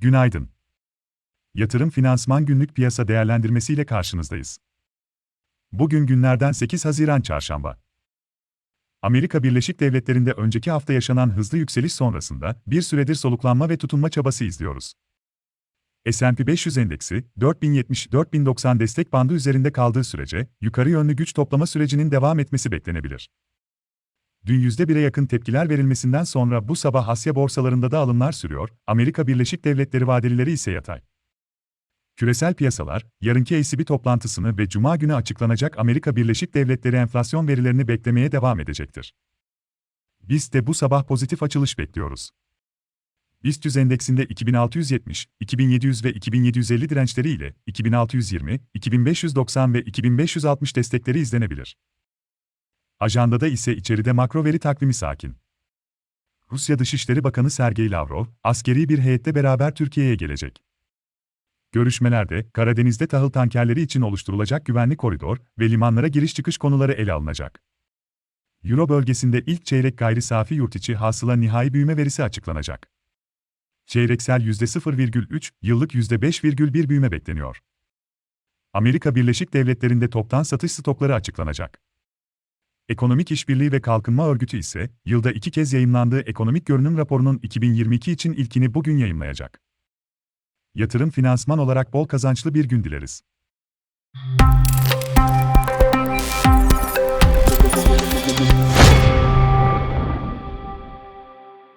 Günaydın. Yatırım Finansman Günlük Piyasa Değerlendirmesi ile karşınızdayız. Bugün günlerden 8 Haziran Çarşamba. Amerika Birleşik Devletleri'nde önceki hafta yaşanan hızlı yükseliş sonrasında bir süredir soluklanma ve tutunma çabası izliyoruz. S&P 500 endeksi 4070-4090 destek bandı üzerinde kaldığı sürece yukarı yönlü güç toplama sürecinin devam etmesi beklenebilir. Dün %1'e yakın tepkiler verilmesinden sonra bu sabah Asya borsalarında da alımlar sürüyor, Amerika Birleşik Devletleri vadelileri ise yatay. Küresel piyasalar, yarınki ECB toplantısını ve Cuma günü açıklanacak Amerika Birleşik Devletleri enflasyon verilerini beklemeye devam edecektir. Biz de bu sabah pozitif açılış bekliyoruz. BIST 100 endeksinde 2670, 2700 ve 2750 dirençleri ile 2620, 2590 ve 2560 destekleri izlenebilir. Ajandada ise içeride makro veri takvimi sakin. Rusya Dışişleri Bakanı Sergey Lavrov, askeri bir heyette beraber Türkiye'ye gelecek. Görüşmelerde, Karadeniz'de tahıl tankerleri için oluşturulacak güvenli koridor ve limanlara giriş çıkış konuları ele alınacak. Euro bölgesinde ilk çeyrek gayri safi yurt içi hasıla nihai büyüme verisi açıklanacak. Çeyreksel %0,3, yıllık %5,1 büyüme bekleniyor. Amerika Birleşik Devletleri'nde toptan satış stokları açıklanacak. Ekonomik İşbirliği ve Kalkınma Örgütü ise, yılda iki kez yayımlandığı ekonomik görünüm raporunun 2022 için ilkini bugün yayımlayacak. Yatırım finansman olarak bol kazançlı bir gün dileriz.